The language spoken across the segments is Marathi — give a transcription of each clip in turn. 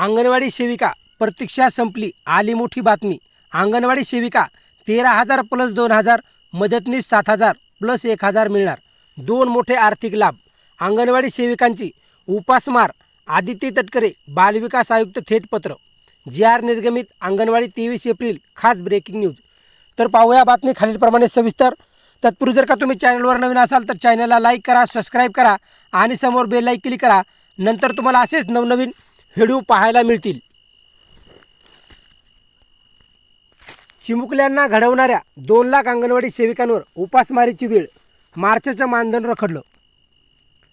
अंगणवाडी सेविका प्रतीक्षा संपली. आली मोठी बातमी. अंगणवाडी सेविका तेरा हजार प्लस दोन हजार मदतनीस सात हजार प्लस एक हजार मिळणार. दोन मोठे आर्थिक लाभ. अंगणवाडी सेविकांची उपासमार आदित्य तटकरे बालविकास आयुक्त थेट पत्र. जी आर निर्गमित अंगणवाडी तेवीस एप्रिल. खास ब्रेकिंग न्यूज तर पाहूया बातमी खालीलप्रमाणे सविस्तर. तत्पूर्वी जर का तुम्ही चॅनलवर नवीन असाल तर चॅनलला लाईक करा सबस्क्राईब करा आणि समोर बेल लाईक क्लिक करा. नंतर तुम्हाला असेच नवनवीन हेडू पाहायला मिळतील. चिमुकल्यांना घडवणाऱ्या दोन लाख अंगणवाडी सेविकांवर उपासमारीची वेळ मार्चचं मानधन रखडलं.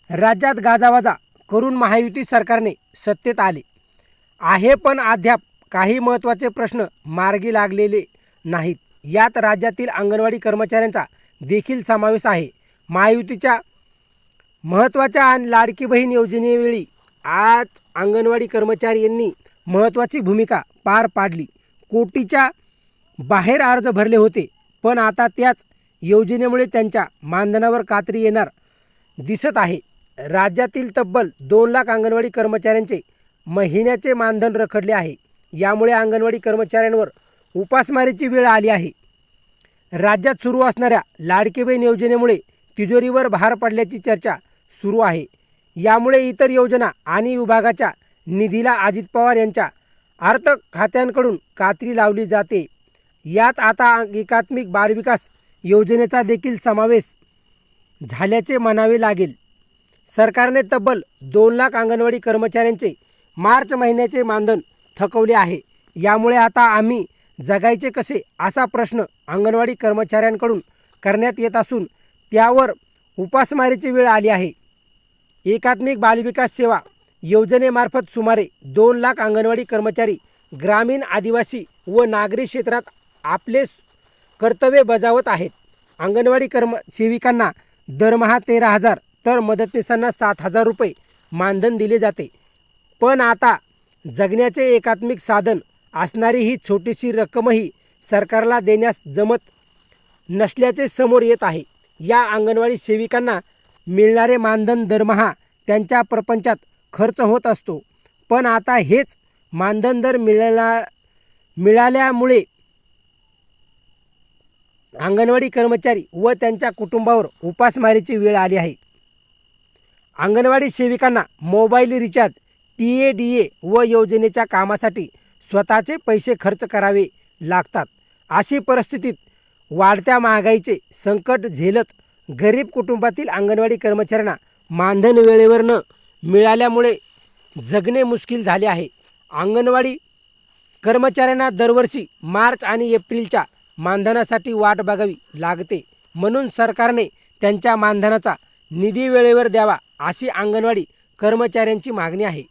राज्यात गाजावाजा करून महायुती सरकारने सत्तेत आले. आहे पण अद्याप काही महत्त्वाचे प्रश्न मार्गी लागलेले नाहीत. यात राज्यातील अंगणवाडी कर्मचाऱ्यांचा देखील समावेश आहे. महायुतीच्या महत्त्वाच्या आणि लाडकी बहीण योजनेवेळी आज अंगणवाडी कर्मचारी यांनी महत्त्वाची भूमिका पार पाडली. कोटीच्या बाहेर अर्ज भरले होते पण आता त्याच योजनेमुळे त्यांच्या मानधनावर कात्री येणार दिसत आहे. राज्यातील तब्बल दोन लाख अंगणवाडी कर्मचाऱ्यांचे महिन्याचे मानधन रखडले आहे. यामुळे अंगणवाडी कर्मचाऱ्यांवर उपासमारीची वेळ आली आहे. राज्यात सुरू असणाऱ्या लाडकेबेन बहीण योजनेमुळे तिजोरीवर भार पडल्याची चर्चा सुरू आहे. यामुळे इतर योजना आणि विभागाच्या निधीला अजित पवार यांच्या अर्थ खात्यांकडून कात्री लावली जाते. यात आता एकात्मिक बालविकास योजनेचा देखील समावेश झाल्याचे म्हणावे लागेल. सरकारने तब्बल दोन लाख अंगणवाडी कर्मचाऱ्यांचे मार्च महिन्याचे मानधन थकवले आहे. यामुळे आता आम्ही जगायचे कसे असा प्रश्न अंगणवाडी कर्मचाऱ्यांकडून करण्यात येत असून त्यावर उपासमारीची वेळ आली आहे. एकात्मिक बालविकास सेवा योजनेमार्फत सुमारे दोन लाख अंगणवाडी कर्मचारी ग्रामीण आदिवासी व नागरी क्षेत्रात आपले कर्तव्य बजावत आहेत. अंगणवाडी कर्म सेविकांना दरमहा तेरा हजार तर मदतनीसांना सात हजार रुपये मानधन दिले जाते. पण आता जगण्याचे एकात्मिक साधन असणारी ही छोटीशी रक्कमही सरकारला देण्यास जमत नसल्याचे समोर येत आहे. या अंगणवाडी सेविकांना मिळणारे मानधन दरमहा त्यांच्या प्रपंचात खर्च होत असतो. पण आता हेच मानधन दर मिळाला मिळाल्यामुळे अंगणवाडी कर्मचारी व त्यांच्या कुटुंबावर उपासमारीची वेळ आली आहे. अंगणवाडी सेविकांना mobile recharge T A D A व योजनेच्या कामासाठी स्वतःचे पैसे खर्च करावे लागतात. अशी परिस्थितीत वाढत्या महागाईचे संकट झेलत गरीब कुटुंबातील अंगणवाडी कर्मचाऱ्यांना मानधन वेळेवर न मिळाल्यामुळे जगणे मुश्किल झाले आहे. अंगणवाडी कर्मचाऱ्यांना दरवर्षी मार्च आणि एप्रिलच्या मानधनासाठी वाट बघावी लागते. म्हणून सरकारने त्यांच्या मानधनाचा निधी वेळेवर द्यावा अशी अंगणवाडी कर्मचाऱ्यांची मागणी आहे.